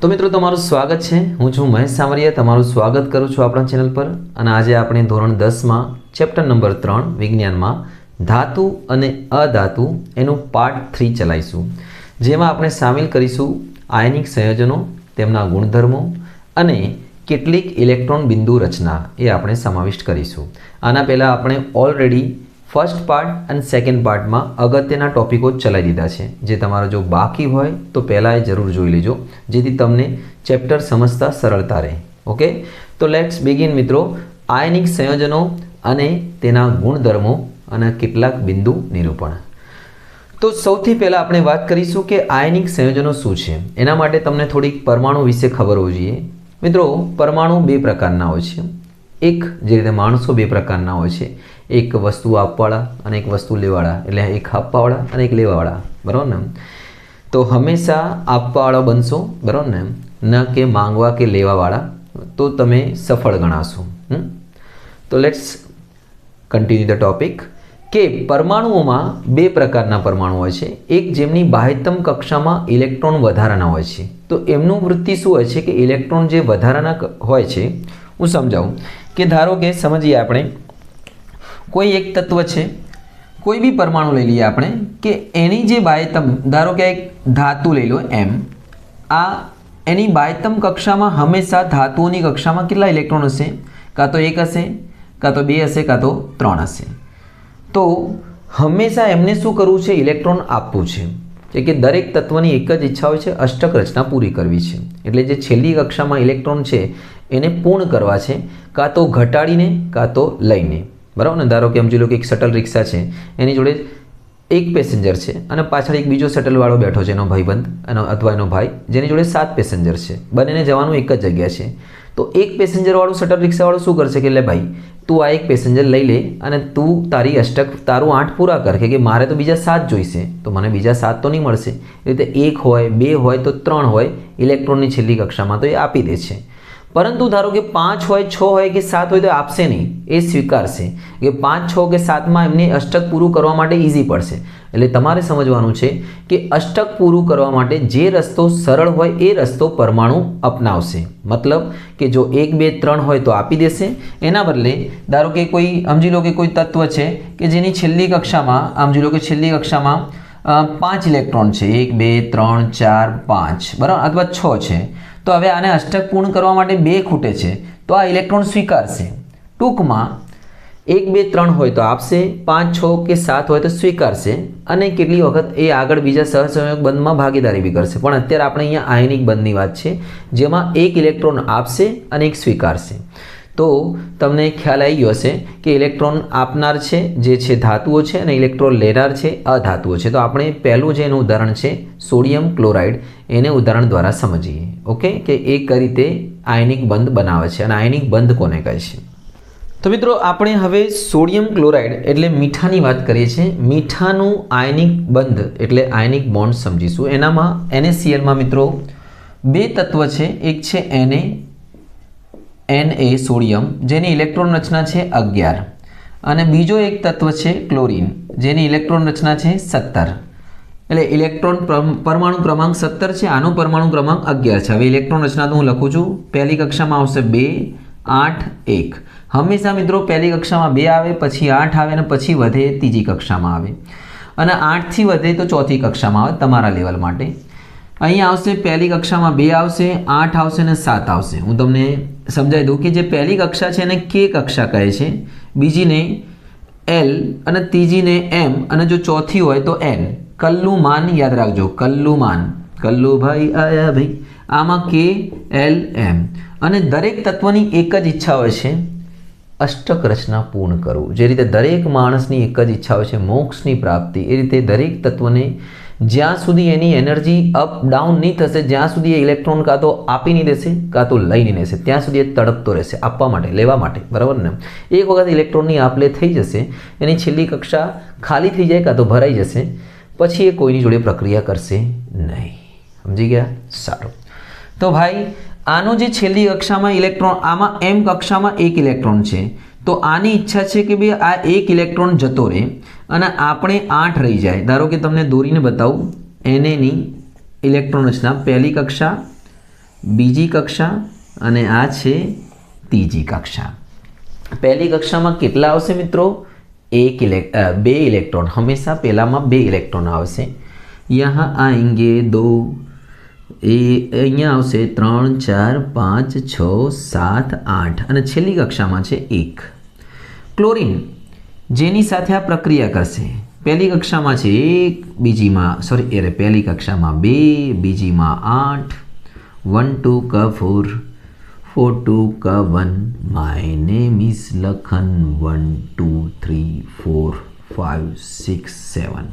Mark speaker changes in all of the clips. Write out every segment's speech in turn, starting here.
Speaker 1: તો મિત્રો, તમારું સ્વાગત છે. હું છું મહેશ સામરિયા. તમારું સ્વાગત કરું છું આપણા ચેનલ પર. અને આજે આપણે ધોરણ દસમાં, ચેપ્ટર નંબર ત્રણ, વિજ્ઞાનમાં ધાતુ અને અધાતુ એનું પાર્ટ થ્રી ચલાવીશું. જેમાં આપણે સામેલ કરીશું આયનિક સંયોજનો, તેમના ગુણધર્મો અને કેટલીક ઇલેક્ટ્રોન બિંદુ રચના. એ આપણે સમાવિષ્ટ કરીશું. આના પહેલાં આપણે ઓલરેડી ફર્સ્ટ પાર્ટ અને સેકન્ડ પાર્ટમાં અગત્યના ટોપિકો ચલાવી દીધા છે. જે તમારો જો બાકી હોય, તો પહેલાં એ જરૂર જોઈ લેજો. જેથી તમને ચેપ્ટર સમજતા સરળતા રહે. ઓકે તો લેટ્સ બિગિન મિત્રો. આયનિક સંયોજનો અને તેના ગુણધર્મો અને કેટલાક બિંદુ નિરૂપણ. તો સૌથી પહેલાં આપણે વાત કરીશું કે આયનિક સંયોજનો શું છે. એના માટે તમને થોડીક પરમાણુ વિશે ખબર હોવી જોઈએ. મિત્રો, પરમાણુ બે પ્રકારના હોય છે. એક જે રીતે માણસો બે પ્રકારના હોય છે એક વસ્તુ આપવાવાળા અને એક વસ્તુ લેવાવાળા એટલે એક આપવાવાળા અને એક લેવાવાળા. બરાબર ને? તો હંમેશા આપવાવાળા બનશો, બરાબર ને? ન કે માંગવા કે લેવાવાળા. તો તમે સફળ ગણાશો? તો લેટ્સ કન્ટિન્યુ ધ ટોપિક કે પરમાણુઓમાં બે પ્રકારના પરમાણુ હોય છે. એક જેમની બાહ્યતમ કક્ષામાં ઇલેક્ટ્રોન વધારાના હોય છે. તો એમનું વૃત્તિ શું હોય છે કે ઇલેક્ટ્રોન જે વધારાના હોય છે? હું સમજાવું. કે ધારો કે, સમજીએ આપણે કોઈ એક તત્વ છે? કોઈ બી પરમાણુ લઈ લઈએ આપણે કે એની જે બાયતમ, ધારો કે એક ધાતુ લઈ લો એમ, આ એની બાયતમ કક્ષામાં હંમેશા ધાતુઓની કક્ષામાં કેટલા ઇલેક્ટ્રોન હશે? કાં તો એક હશે, કાં તો બે હશે, કાં તો ત્રણ હશે. તો હંમેશા એમને શું કરવું છે? ઇલેક્ટ્રોન આપવું છે. એટલે કે દરેક તત્વની એક જ ઈચ્છા હોય છે, અષ્ટક રચના પૂરી કરવી છે. એટલે જે છેલ્લી કક્ષામાં ઇલેક્ટ્રોન છે, એને પૂર્ણ કરવા છે, કાં તો ઘટાડીને, કાં તો લઈને. બરાબર? ને ધારો કે સમજી લો કે એક શટલ રિક્ષા છે, એની જોડે એક પેસેન્જર છે અને પાછળ એક બીજો શટલવાળો બેઠો છે એનો ભાઈબંધ એનો અથવા એનો ભાઈ, જેની જોડે સાત પેસેન્જર છે. બંનેને જવાનું એક જ જગ્યા છે. તો એક પેસેન્જરવાળું શટલ રિક્ષાવાળું શું કરશે કે લે ભાઈ, તું આ એક પેસેન્જર લઈ લે અને તું તારી અષ્ટક, તારું આઠ પૂરા કર કે મારે તો બીજા સાત જોઈશે. તો મને બીજા સાત તો નહીં મળશે. એ રીતે એક હોય, બે હોય, તો ત્રણ હોય, ઇલેક્ટ્રોનની છેલ્લી કક્ષામાં તો એ આપી દે છે. પરંતુ ધારો કે પાંચ હોય, છ હોય કે સાત હોય તો આપશે નહીં. એ સ્વીકારશે. કે પાંચ, છ કે સાતમાં એમને અષ્ટક પૂરું કરવા માટે ઇઝી પડશે. એટલે તમારે સમજવાનું છે કે અષ્ટક પૂરું કરવા માટે જે રસ્તો સરળ હોય એ રસ્તો પરમાણુ અપનાવશે. મતલબ કે જો એક, બે, ત્રણ હોય તો આપી દેશે. એના બદલે ધારો કે કોઈ, સમજી લો કે કોઈ તત્વ છે કે જેની છેલ્લી કક્ષામાં, સમજી લો કે છેલ્લી કક્ષામાં પાંચ ઇલેક્ટ્રોન છે. એક, બે, ત્રણ, ચાર, પાંચ. બરાબર? અથવા છ છે. તો હવે આને અષ્ટક પૂર્ણ કરવા માટે બે ખૂટે છે. તો આ ઇલેક્ટ્રોન સ્વીકારશે. ટૂંકમાં એક, બે, ત્રણ હોય તો આપશે, પાંચ, છ કે સાત હોય તો સ્વીકારશે અને કેટલી વખત એ આગળ બીજા સહસંયોગ બંધમાં ભાગીદારી બી કરશે. પણ અત્યારે આપણે અહીંયા આયનિક બંધની વાત છે, જેમાં એક ઇલેક્ટ્રોન આપશે અને એક સ્વીકારશે. તો તમને ખ્યાલ આવી ગયો હશે કે ઇલેક્ટ્રોન આપનાર છે, જે છે ધાતુઓ છે અને ઇલેક્ટ્રોન લેનાર છે, અધાતુઓ છે. તો આપણે પહેલું જે એનું ઉદાહરણ છે, સોડિયમ ક્લોરાઇડ, એને ઉદાહરણ દ્વારા સમજીએ. ઓકે? કે એ કઈ રીતે આયનિક બંધ બનાવે છે અને આયનિક બંધ કોને કહે છે? તો મિત્રો, આપણે હવે સોડિયમ ક્લોરાઇડ એટલે મીઠાની વાત કરીએ છીએ. મીઠાનું આયનિક બંધ એટલે આયનિક બોન્ડ સમજીશું. એનામાં એને સીએલમાં મિત્રો, બે તત્વ છે. એક છે Na એન એ સોડિયમ જેની ઇલેક્ટ્રોન રચના છે અગિયાર. અને બીજો એક તત્વ છે ક્લોરીન, જેની ઇલેક્ટ્રોન રચના છે સત્તર. એટલે ઇલેક્ટ્રોન પરમાણુ ક્રમાંક સત્તર છે, આનો પરમાણુ ક્રમાંક અગિયાર છે. હવે ઇલેક્ટ્રોન રચના તો હું લખું છું. પહેલી કક્ષામાં આવશે બે, આઠ, એક. હંમેશા મિત્રો પહેલી કક્ષામાં બે આવે, પછી આઠ આવે અને પછી વધે ત્રીજી કક્ષામાં આવે. અને આઠથી વધે તો ચોથી કક્ષામાં આવે તમારા લેવલ માટે. અહીં આવશે, પહેલી કક્ષામાં બે આવશે, આઠ આવશે અને સાત આવશે. હું તમને સમજાવી દઉં કે જે પહેલી કક્ષા છે એને કે કક્ષા કહે છે. બીજીને એલ અને ત્રીજીને એમ અને જો ચોથી હોય તો એન કલ્લુમાન યાદ રાખજો, કલ્લુમાન. કલ્લુભાઈ આયા ભાઈ. આમાં કે, એલ, એમ. અને દરેક તત્વની એક જ ઈચ્છા હોય છે અષ્ટક રચના પૂર્ણ કરવું. જે રીતે દરેક માણસની એક જ ઈચ્છા હોય છે, મોક્ષની પ્રાપ્તિ. એ રીતે દરેક તત્વને જ્યાં સુધી એની એનર્જી અપ ડાઉન નહીં થશે, જ્યાં સુધી એ ઇલેક્ટ્રોન કાં તો આપી નહીં દેશે, કાં તો લઈ નહીં દેશે, ત્યાં સુધી એ તડપતો રહેશે, આપવા માટે, લેવા માટે, બરાબર ને? એક વખત ઇલેક્ટ્રોનની આપલે થઈ જશે, એની છેલ્લી કક્ષા ખાલી થઈ જાય, કાં તો ભરાઈ જશે, પછી એ કોઈની જોડે પ્રક્રિયા કરશે નહીં. સમજી ગયા? સારું. તો ભાઈ, આનો જે છેલ્લી કક્ષામાં ઇલેક્ટ્રોન, આમાં એમ કક્ષામાં એક ઇલેક્ટ્રોન છે તો આની ઈચ્છા છે કે ભાઈ આ એક ઇલેક્ટ્રોન જતો રહે અને આપણે આઠ રહી જાય. ધારો કે તમને દોરીને બતાવું. એનેની ઇલેક્ટ્રોન રચના પહેલી કક્ષા, બીજી કક્ષા અને આ છે ત્રીજી કક્ષા. પહેલી કક્ષામાં કેટલા આવશે મિત્રો? એક ઇલેક બે ઇલેક્ટ્રોન. હંમેશા પહેલામાં બે ઇલેક્ટ્રોન આવશે. યહાં આएंगे દો એ અહીંયા આવશે ત્રણ, ચાર, પાંચ, છ, સાત, આઠ અને છેલ્લી કક્ષામાં છે એક. ક્લોરિન જેની સાથે આ પ્રક્રિયા કરશે. પહેલી કક્ષામાં છે એક, બીજીમાં સોરી અરે પહેલી કક્ષામાં બે, બીજીમાં આઠ. વન ટુ ક ફોર ફોર ટુ ક one my name is Lakhan one two three four five six seven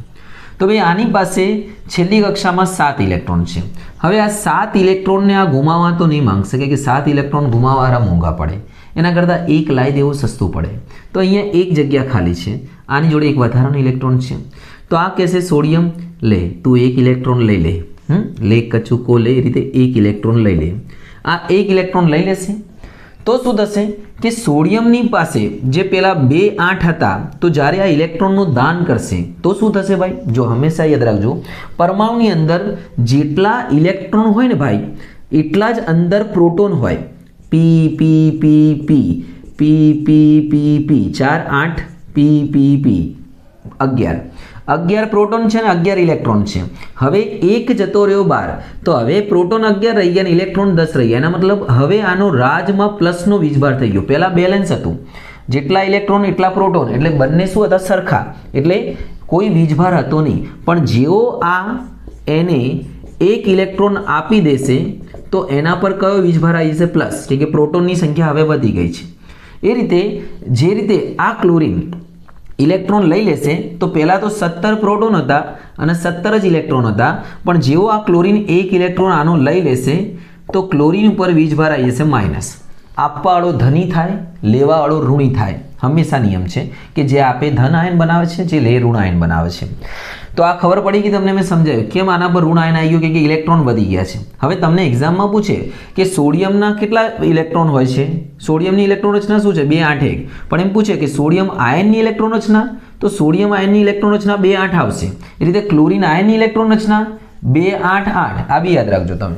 Speaker 1: તો ભાઈ આની પાસે છેલ્લી કક્ષામાં સાત ઇલેક્ટ્રોન છે. હવે આ સાત ઇલેક્ટ્રોનને આ ગુમાવવા તો નહીં માંગશે કે સાત ઇલેક્ટ્રોન ગુમાવવાળા મોંઘા પડે. એના કરતાં એક લાવી દેવું સસ્તું પડે. તો અહીંયા એક જગ્યા ખાલી છે. આની જોડે એક વધારાનું ઇલેક્ટ્રોન છે. તો આ કહેશે સોડિયમ, લે, તું એક ઇલેક્ટ્રોન લઈ લે. હમ? લે, કચુકો, લે, એ રીતે એક ઇલેક્ટ્રોન લઈ લે. આ એક ઇલેક્ટ્રોન લઈ લેશે. તો શું થશે કે સોડિયમની પાસે જે પેલા બે આઠ હતા તો જ્યારે આ ઇલેક્ટ્રોનનું દાન કરશે તો શું થશે ભાઈ જો હંમેશા યાદ રાખજો પરમાણુની અંદર જેટલા ઇલેક્ટ્રોન હોય ને ભાઈ એટલા જ અંદર પ્રોટોન હોય પી પી પી પી પી પી પી પી ચાર આઠ પી પી પી અગિયાર અગિયાર પ્રોટોન છે ને અગિયાર ઇલેક્ટ્રોન છે. હવે એક જતો રહ્યો બાર. તો હવે પ્રોટોન અગિયાર રહી ગયા અને ઇલેક્ટ્રોન દસ રહી ગયા. એના મતલબ હવે આનો રાજમાં પ્લસનો વીજભાર થઈ ગયો. પહેલાં બેલેન્સ હતું. જેટલા ઇલેક્ટ્રોન, એટલા પ્રોટોન. એટલે બંને શું હતા? સરખા. એટલે કોઈ વીજભાર હતો નહીં. પણ જેઓ આ એને એક ઇલેક્ટ્રોન આપી દેશે, તો એના પર કયો વીજભાર આવી જશે? પ્લસ. કે પ્રોટોનની સંખ્યા હવે વધી ગઈ છે. એ રીતે, જે રીતે આ ક્લોરીન ઇલેક્ટ્રોન લઈ લેશે, તો પહેલાં તો સત્તર પ્રોટોન હતા અને સત્તર જ ઇલેક્ટ્રોન હતા. પણ જેવો આ ક્લોરીન એક ઇલેક્ટ્રોન આનો લઈ લેશે, તો ક્લોરીન ઉપર વીજભાર આવી જશે માઇનસ. આપવાવાળો ધની થાય, લેવાવાળો ઋણી થાય. હંમેશા નિયમ છે કે જે આપે ધન આયન બનાવે છે, જે લે ઋણ આયન બનાવે છે. તો આ ખબર પડી કે તમને મેં સમજાવ્યું કેમ આના પર ઋણ આયન આવી ગયું કે ઇલેક્ટ્રોન વધી ગયા છે. હવે તમને એક્ઝામમાં પૂછે કે સોડિયમના કેટલા ઇલેક્ટ્રોન હોય છે? સોડિયમની ઇલેક્ટ્રોન રચના શું છે? બે આઠ એક. પણ એમ પૂછે કે સોડિયમ આયનની ઇલેક્ટ્રોન રચના? તો સોડિયમ આયનની ઇલેક્ટ્રોન રચના બે આઠ આવશે. એ રીતે ક્લોરિન આયનની ઇલેક્ટ્રોન રચના? બે આઠ આઠ. આ બી યાદ રાખજો તમે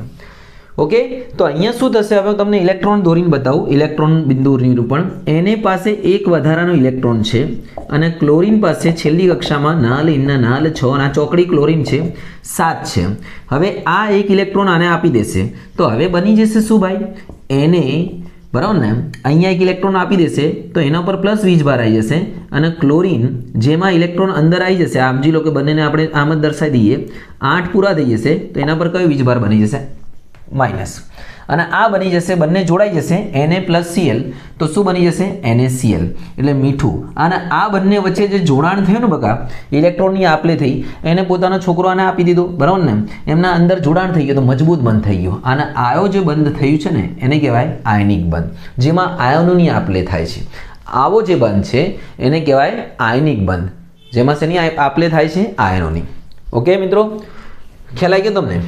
Speaker 1: ઓકે? તો અહીંયા શું થશે? હવે તમને ઇલેક્ટ્રોન દોરીને બતાવું. ઇલેક્ટ્રોન બિંદુ નિરૂપણ એને પાસે એક વધારાનો ઇલેક્ટ્રોન છે અને ક્લોરીન પાસે છેલ્લી કક્ષામાં નાલ ઇનના નાલ છ અને આ ચોકડી ક્લોરીન છે, સાત છે. હવે આ એક ઇલેક્ટ્રોન આને આપી દેશે. તો હવે બની જશે શું ભાઈ? એને, બરાબર ને? અહીંયા એક ઇલેક્ટ્રોન આપી દેશે, તો એના પર પ્લસ વીજભાર આવી જશે અને ક્લોરીન, જેમાં ઇલેક્ટ્રોન અંદર આવી જશે સમજી લો કે બંનેને આપણે આમ જ દર્શાવી દઈએ, આઠ પૂરા થઈ જશે, તો એના પર કયો વીજભાર બની જશે? માઇનસ. અને આ બની જશે, બંને જોડાઈ જશે, Na પ્લસ સીએલ તો શું બની જશે? NaCl એટલે મીઠું. અને આ બંને વચ્ચે જે જોડાણ થયું ને બકા, ઇલેક્ટ્રોનની આપલે થઈ, એને પોતાનો છોકરો આને આપી દીધો. બરાબર ને? એમના અંદર જોડાણ થઈ ગયું, તો મજબૂત બંધ થઈ ગયું. અને આયો જે બંધ થયું છે ને, એને કહેવાય આયનિક બંધ. જેમાં આયનોની આપલે થાય છે. આવો જે બંધ છે, એને કહેવાય આયનિક બંધ. જેમાં શેની આપલે થાય છે? આયનોની. ઓકે મિત્રો? ખ્યાલ આવી ગયો તમને?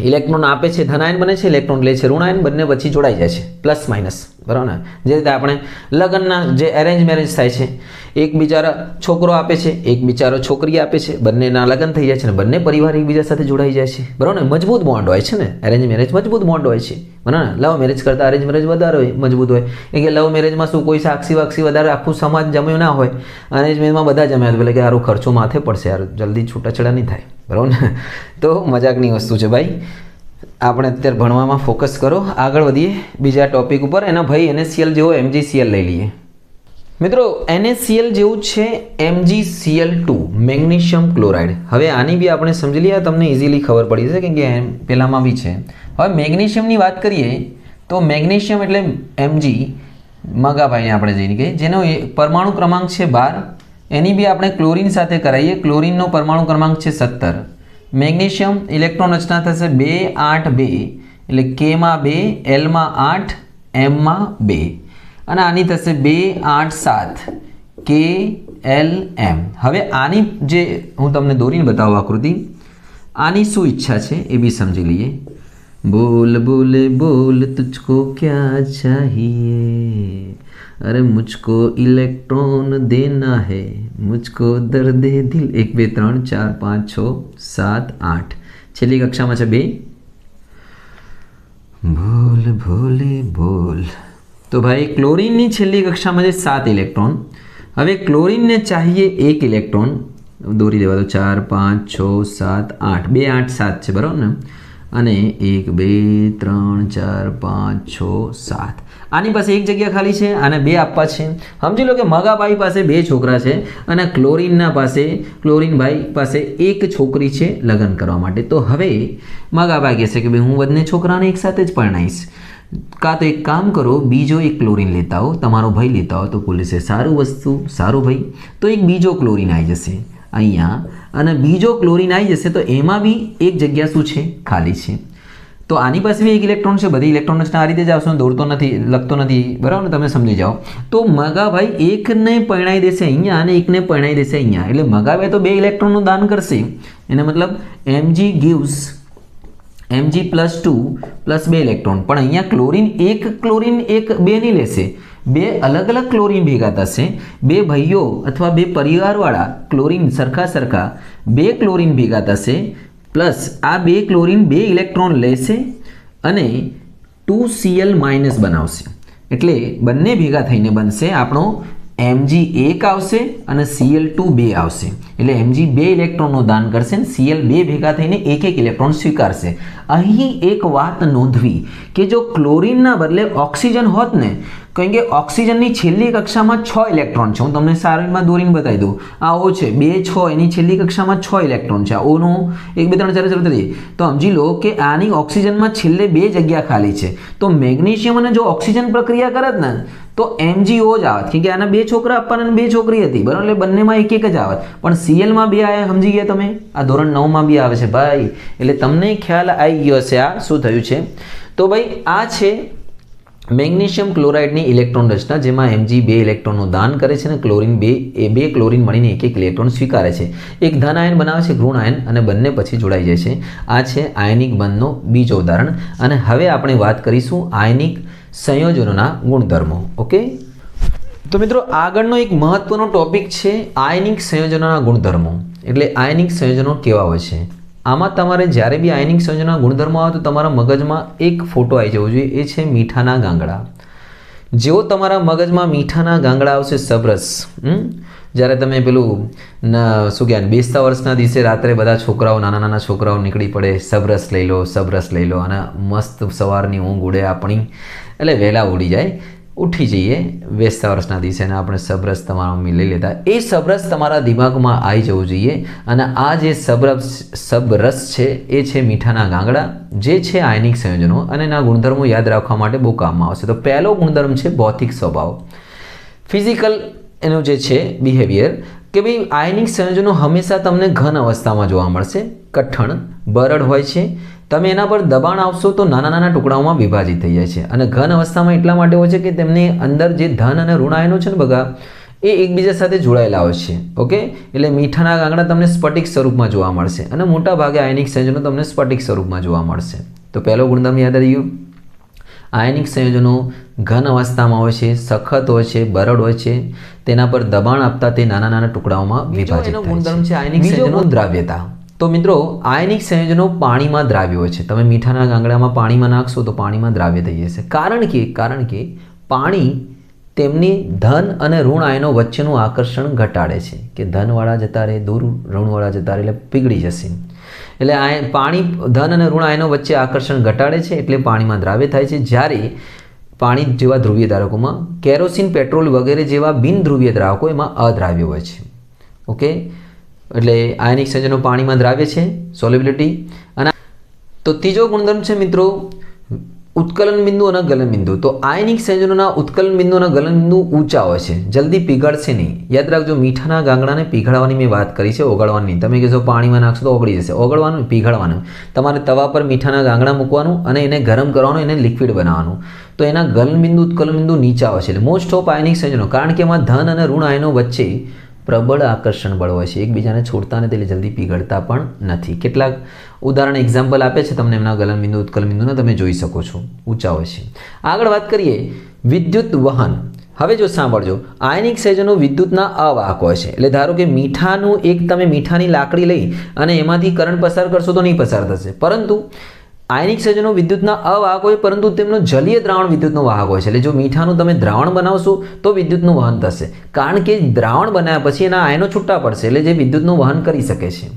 Speaker 1: ઇલેક્ટ્રોન આપે છે, ધનાયન બને છે, ઇલેક્ટ્રોન લે છે, ઋણાયન બંને પછી જોડાઈ જાય છે, પ્લસ માઇનસ. બરાબર ને? જે રીતે આપણે લગ્નના જે એરેન્જ મેરેજ થાય છે, એક બિચારા છોકરો આપે છે, એક બિચારો છોકરી આપે છે, બંનેના લગ્ન થઈ જાય છે ને બંને પરિવાર એકબીજા સાથે જોડાઈ જાય છે. બરાબર ને? મજબૂત બોન્ડ હોય છે ને? એરેન્જ મેરેજ મજબૂત બોન્ડ હોય છે. બરાબર ને? લવ મેરેજ કરતાં અરેન્જ મેરેજ વધારે હોય, મજબૂત હોય. એ કે લવ મેરેજમાં શું કોઈ સાક્ષી વાક્ષી વધારે આખું સમાજ જમ્યું ના હોય અરેન્જ મેરેજમાં બધા જમ્યા એટલે કે આરો ખર્ચો માથે પડશે યાર, જલ્દી છૂટાછેડા નહીં થાય. બરાબર ને? તો મજાકની વસ્તુ છે ભાઈ. આપણે અત્યારે ભણવામાં ફોકસ કરો. આગળ વધીએ બીજા ટોપિક ઉપર. એના ભાઈ એનએસસીએલ જેવો એમજીસીએલ લઈ લઈએ. મિત્રો એનએસસીએલ જેવું છે એમજીસીએલ ટુ મેગ્નેશિયમ ક્લોરાઇડ. હવે આની બી આપણે સમજી લઈએ. તમને ઇઝીલી ખબર પડી જશે કેમ કે એમ પહેલામાં બી છે. હવે મેગ્નેશિયમની વાત કરીએ, તો મેગ્નેશિયમ એટલે એમજી મગાભાઈને આપણે જઈને કહીએ, જેનો પરમાણુ ક્રમાંક છે બાર. એની બી આપણે ક્લોરીન સાથે કરાવીએ ક્લોરિનનો પરમાણુ ક્રમાંક છે સત્તર. મેગ્નેશિયમ ઇલેક્ટ્રોન રચના થશે બે આઠ બે, એટલે કેમાં બે એલમાં આઠ એમમાં બે. અને આની થશે બે આઠ સાત, કે એલ એમ હવે આની જે હું તમને દોરીને બતાવું આકૃતિ, આની શું ઈચ્છા છે એ બી સમજી લઈએ. બોલ, બોલે, બોલ, તુજકો ક્યાં ચાહીએ? અરે મુજકો ઇલેક્ટ્રોન દેના હે મુજકો દર્દે દિલ એક બે ત્રણ ચાર પાંચ છ સાત આઠ છેલ્લી કક્ષામાં છે બે ભૂલ ભૂલે ભૂલ તો ભાઈ ક્લોરીનની છેલ્લી કક્ષામાં છે સાત ઇલેક્ટ્રોન હવે ક્લોરીનને ચાહીએ એક ઇલેક્ટ્રોન દોરી દેવા તો ચાર પાંચ છ સાત આઠ બે આઠ સાત છે બરાબર ને અને એક બે ત્રણ ચાર પાંચ છ સાત આની પાસે એક જગ્યા ખાલી છે અને બે આપવા છે. સમજી લો કે મગાભાઈ પાસે બે છોકરા છે અને ક્લોરીનના પાસે, ક્લોરિનભાઈ પાસે એક છોકરી છે લગ્ન કરવા માટે. તો હવે મગાભાઈ કહેશે કે ભાઈ હું બંને છોકરાને એકસાથે જ પરણાવીશ. કાં તો એક કામ કરો, બીજો એક ક્લોરીન લેતા હો તમારો ભાઈ લેતા હો તો પોલીસે સારું વસ્તુ, સારું ભાઈ. તો એક બીજો ક્લોરીન આવી જશે અહીંયા. અને બીજો ક્લોરીન આવી જશે તો એમાં બી એક જગ્યા શું છે? ખાલી છે. તો આની પાસે બી એક ઇલેક્ટ્રોન છે, બધી ઇલેક્ટ્રોન આ રીતે જ આવશે, દોડતો નથી, લખતો નથી. બરાબર ને? તમે સમજી જાઓ. તો મગાભાઈ એકને પરણાઈ દેશે અહીંયા અને એકને પરણાઈ દેશે અહીંયા. એટલે મગાભાઈ તો બે ઇલેક્ટ્રોનનું દાન કરશે. એને મતલબ MG gives MG plus two plus બે ઇલેક્ટ્રોન પણ અહીંયા ક્લોરિન એક ક્લોરીન એક બે નહીં લેશે. બે અલગ અલગ ક્લોરીન ભેગા થશે. બે ભાઈઓ અથવા બે પરિવારવાળા ક્લોરીન સરખા સરખા બે ક્લોરીન ભેગા થશે. પ્લસ આ બે ક્લોરિન બે ઇલેક્ટ્રોન લેશે અને ટુ સીએલ માઇનસ બનાવશે. એટલે બંને ભેગા થઈને બનશે આપણો એમજી એક આવશે અને સીએલ ટુ બે આવશે. એટલે એમજી બે ઇલેક્ટ્રોનનું દાન કરશે અને સીએલ બે ભેગા થઈને એક એક ઇલેક્ટ્રોન સ્વીકારશે. અહીં એક વાત નોંધવી કે જો ક્લોરીનના બદલે ઓક્સિજન હોત ને, કારણ કે ઓક્સિજનની છેલ્લી કક્ષામાં છ ઇલેક્ટ્રોન છે. હું તમને સારીમાં દોરીને બતાવી દઉં. આ ઓ છે, બે, છ, એની છેલ્લી કક્ષામાં છ ઇલેક્ટ્રોન છે. આ ઓનું એક, બે, ત્રણ, ચાર ચાર તરીકે તો સમજી લો કે આની ઓક્સિજનમાં છેલ્લે બે જગ્યા ખાલી છે. તો મેગ્નેશિયમ અને જો ઓક્સિજન પ્રક્રિયા કરત ને તો એમજીઓ જ આવત કે આના બે છોકરા આપવાના અને બે છોકરી હતી. બરાબર? એટલે બંનેમાં એક એક જ આવત પણ સીએલમાં બે આયા, સમજી ગયા તમે? આ ધોરણ નવમાં બી આવે છે ભાઈ. એટલે તમને ખ્યાલ આવી ગયો છે આ શું થયું છે? તો ભાઈ, આ છે મેગ્નેશિયમ ક્લોરાઇડની ઇલેક્ટ્રોન રચના, જેમાં એમજી બે ઇલેક્ટ્રોનનું દાન કરે છે અને ક્લોરિન બે, એ બે ક્લોરિન મળીને એક એક ઇલેક્ટ્રોન સ્વીકારે છે. એક ધન આયન બનાવે છે ઋણ આયન, અને બંને પછી જોડાઈ જાય છે. આ છે આયનિક બંધનો બીજો ઉદાહરણ. અને હવે આપણે વાત કરીશું આયનિક સંયોજનોના ગુણધર્મો ઓકે તો મિત્રો, આગળનો એક મહત્વનો ટોપિક છે આયનિક સંયોજનોના ગુણધર્મો. એટલે આયનિક સંયોજનો કેવા હોય છે? આમાં તમારે જ્યારે બી આયનિક સંયોજનના ગુણધર્મો આવે તો તમારા મગજમાં એક ફોટો આવી જવો જોઈએ. એ છે મીઠાના ગાંગડા. જેવો તમારા મગજમાં મીઠાના ગાંગડા આવશે સબરસ? જ્યારે તમે પેલું શું કહેવાય, બેસતા વર્ષના દિવસે રાત્રે બધા છોકરાઓ, નાના નાના છોકરાઓ નીકળી પડે, સબરસ લઈ લો, સબરસ લઈ લો, અને મસ્ત સવારની ઊંઘ, ઉડે આપણી, એટલે વહેલા ઉડી જાય, ઉઠી જઈએ બેસતા વર્ષના દિવસે, અને આપણે સબરસ તમારા મમ્મી લઈ લેતા. એ સબરસ તમારા દિમાગમાં આવી જવું જોઈએ, અને આ જે સબરસ સબરસ છે, એ છે મીઠાના ગાંગડા, જે છે આયનિક સંયોજનો, અને એના ગુણધર્મો યાદ રાખવા માટે બહુ કામમાં આવશે. તો પહેલો ગુણધર્મ છે ભૌતિક સ્વભાવ. ફિઝિકલ એનું જે છે બિહેવિયર કે ભાઈ આયનિક સંયોજનો હંમેશા તમને ઘન અવસ્થામાં જોવા મળશે. કઠણ, બરડ હોય છે. તમે એના પર દબાણ આવશો તો નાના નાના ટુકડાઓમાં વિભાજિત થઈ જાય છે. અને ઘન અવસ્થામાં એટલા માટે હોય છે કે તેમની અંદર જે ધન અને ઋણ આયનો છે ને બગા, એ એકબીજા સાથે જોડાયેલા હોય છે. ઓકે? એટલે મીઠાના ગાંગડા તમને સ્ફટિક સ્વરૂપમાં જોવા મળશે. અને મોટા ભાગે આયનિક સંયોજનો તમને સ્ફટિક સ્વરૂપમાં જોવા મળશે. તો પહેલો ગુણધર્મ યાદ ગયો? આયનિક સંયોજનો ઘન અવસ્થામાં હોય છે સખત હોય છે બરડ હોય છે તેના પર દબાણ આપતા તે નાના નાના ટુકડાઓમાં વિભાજિત ગુણધર્મ છે. આયનિક સંયોજનો. દ્રાવ્યતા તો મિત્રો આયનિક સંયોજનો પાણીમાં દ્રાવ્ય હોય છે. તમે મીઠાના ગાંગડામાં પાણીમાં નાખશો તો પાણીમાં દ્રાવ્ય થઈ જશે. કારણ કે કારણ કે પાણી તેમની ધન અને ઋણ આયનો વચ્ચેનું આકર્ષણ ઘટાડે છે. કે ધનવાળા જતા રહે દૂર ઋણવાળા જતા રહે એટલે પીગળી જશે. એટલે આ પાણી, ધન અને ઋણ આયનો વચ્ચે આકર્ષણ ઘટાડે છે એટલે પાણીમાં દ્રાવ્ય થાય છે. જ્યારે પાણી જેવા ધ્રુવીય ધારકોમાં કેરોસીન, પેટ્રોલ વગેરે જેવા બિન ધ્રુવીય દ્રાવકો એમાં અદ્રાવ્ય હોય છે. ઓકે? એટલે આયનિક સંયોજનો પાણીમાં દ્રાવ્ય છે સોલેબિલિટી અને તો ત્રીજો ગુણધર્મ છે મિત્રો ઉત્કલન બિંદુ અને ગલન બિંદુ. તો આયનિક સંયોજનોના ઉત્કલન બિંદુ અને ગલન બિંદુ ઊંચા હોય છે. જલ્દી પીગળશે નહીં. યાદ રાખજો, મીઠાના ગાંગડાને પીગળવાની મેં વાત કરી છે, ઓગળવાની તમે કહેશો, પાણીમાં નાખશો તો ઓગળી જશે. ઓગળવાનું, પીગળવાનું. તમારે તવા પર મીઠાના ગાંગડા મૂકવાનું અને એને ગરમ કરવાનું, એને લિક્વિડ બનાવવાનું. તો એના ગલન બિંદુ, ઉત્કલન બિંદુ નીચા હોય છે. એટલે મોસ્ટ ઓફ આયનિક સંયોજનો. કારણ કે એમાં ધન અને ઋણ આયનો વચ્ચે પ્રબળ આકર્ષણ બળ હોય છે. એકબીજાને છોડતા અને એટલે જલ્દી પીગળતા પણ નથી. કેટલાક ઉદાહરણ એક્ઝામ્પલ આપે છે. તમને એમના ગલન ઉત્કલબિંદુને ઉત્કલ બિંદુને તમે જોઈ શકો છો. ઊંચા હોય છે. આગળ વાત કરીએ વિદ્યુત વહન. હવે જો સાંભળજો. આયનિક સંયોજનો વિદ્યુતના અવાહક હોય છે. એટલે ધારો કે મીઠાનું એક તમે મીઠાની લાકડી લઈ અને એમાંથી કરંટ પસાર કરશો તો નહીં પસાર થશે. પરંતુ આયનિક સંયોજનો વિદ્યુતના અવાહક હોય, પરંતુ તેમનો જલીય દ્રાવણ વિદ્યુતનો વાહક હોય છે. એટલે જો મીઠાનું તમે દ્રાવણ બનાવશો, તો વિદ્યુતનું વહન થશે. કારણ કે દ્રાવણ બનાવ્યા પછી એના આયનો છૂટા પડશે, એટલે જે વિદ્યુતનું વહન કરી શકે છે.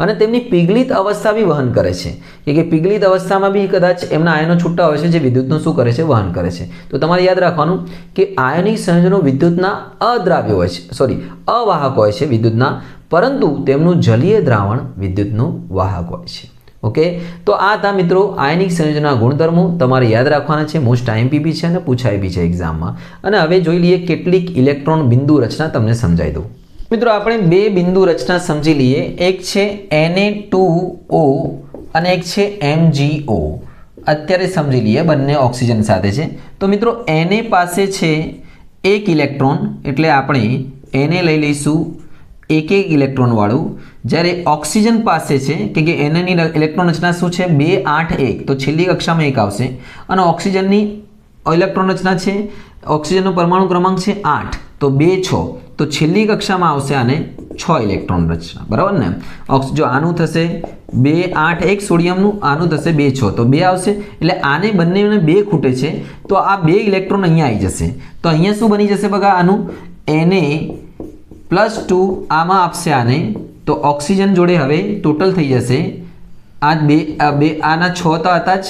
Speaker 1: અને તેમની પીગલિત અવસ્થા બી વહન કરે છે. કે પીગલિત અવસ્થામાં બી કદાચ એમના આયનો છૂટા હોય છે, જે વિદ્યુતનું શું કરે છે? વહન કરે છે. તો તમારે યાદ રાખવાનું કે આયનિક સંયોજનો વિદ્યુતના અદ્રાવ્ય હોય છે સોરી અવાહક હોય છે વિદ્યુતના, પરંતુ તેમનું જલીય દ્રાવણ વિદ્યુતનું વાહક હોય છે. ઓકે? તો આ હતા મિત્રો, આયનિક સંયોજના ગુણધર્મો તમારે યાદ રાખવાના છે. મોસ્ટ આઈએમપી છે અને પૂછાય બી છે એક્ઝામમાં અને હવે જોઈ લઈએ કેટલીક ઇલેક્ટ્રોન બિંદુ રચના તમને સમજાવી દઉં. મિત્રો, આપણે બે બિંદુ રચના સમજી લઈએ. એક છે એને ટુ અને એક છે એમજીઓ અત્યારે સમજી લઈએ, બંને ઓક્સિજન સાથે છે. તો મિત્રો એને પાસે છે એક ઇલેક્ટ્રોન એટલે આપણે એને લઈ લઈશું. એક એક ઇલેક્ટ્રોનવાળું જ્યારે ઓક્સિજન પાસે છે, કે કે એનની ઇલેક્ટ્રોન રચના શું છે? બે, આઠ, એક. તો છેલ્લી કક્ષામાં એક આવશે. અને ઓક્સિજનની ઇલેક્ટ્રોન રચના છે, ઓક્સિજનનો પરમાણુ ક્રમાંક છે આઠ. તો બે, છ. તો છેલ્લી કક્ષામાં આવશે આને છ ઇલેક્ટ્રોન રચના. બરાબર ને? જો આનું થશે બે, આઠ, એક, સોડિયમનું, આનું થશે બે, છ. તો બે આવશે. એટલે આને બંનેને બે ખૂટે છે. તો આ બે ઇલેક્ટ્રોન અહીંયા આવી જશે. તો અહીંયા શું બની જશે બગા આનું? એને પ્લસ ટુ આમાં આપશે આને, તો ઓક્સિજન જોડે હવે ટોટલ થઈ જશે. આ બે બે, આના છ તો હતા જ,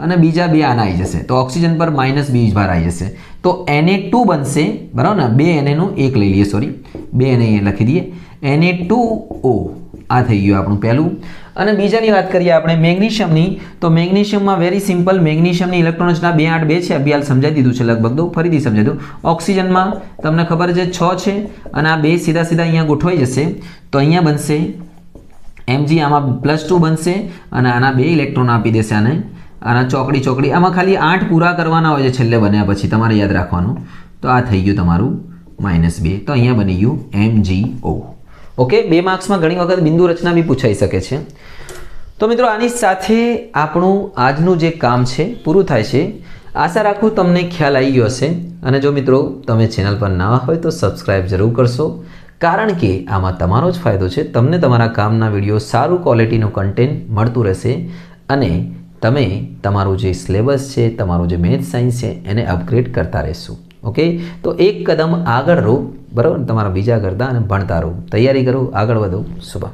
Speaker 1: અને બીજા બે આના આવી જશે. તો ઓક્સિજન પર માઇનસ બી ભાર આવી જશે. તો એને ટુ બનશે, બરાબર ને? બે એનેનું એક લઈ લઈએ, સોરી. બે એને લખી દઈએ. એને ટુ ઓ આ થઈ ગયું આપણું પહેલું. અને બીજાની વાત કરીએ આપણે મેગ્નેશિયમની, તો મેગ્નેશિયમમાં વેરી સિમ્પલ મેગ્નેશિયમની ઇલેક્ટ્રોન બે આઠ બે છે. અભિયાલ સમજાવી દીધું છે લગભગ તો, ફરીથી સમજાવી દઉં. ઓક્સિજનમાં તમને ખબર છે છ છે અને આ બે સીધા સીધા અહીંયા ગોઠવાઈ જશે. તો અહીંયા બનશે એમજી આમાં પ્લસ ટુ બનશે અને આના બે ઇલેક્ટ્રોન આપી દેશે આને. આના ચોકડી ચોકડી. આમાં ખાલી આઠ પૂરા કરવાના હોય છે છેલ્લે બન્યા પછી, તમારે યાદ રાખવાનું. તો આ થઈ ગયું તમારું માઇનસ બે. તો અહીંયા બની ગયું એમ જી ઓ ઓકે બે માર્ક્સમાં ઘણી વખત બિંદુ રચના બી પૂછાઈ શકે છે. તો મિત્રો, આની સાથે આપણું આજનું જે કામ છે, પૂરું થાય છે. આશા રાખું તમને ખ્યાલ આવી ગયો હશે. અને જો મિત્રો, તમે ચેનલ પર નવા હોય તો સબસ્ક્રાઈબ જરૂર કરશો. કારણ કે આમાં તમારો જ ફાયદો છે. તમને તમારા કામના વીડિયો સારું ક્વોલિટીનું કન્ટેન્ટ મળતું રહેશે. અને તમે તમારું જે સિલેબસ છે, તમારું જે મેથ સાયન્સ છે, એને અપગ્રેડ કરતા રહેશો. ઓકે તો એક કદમ આગળ રહો, બરાબર? તમારા બીજા કરતાં અને ભણતા રહો. તૈયારી કરો, આગળ વધો. શુભ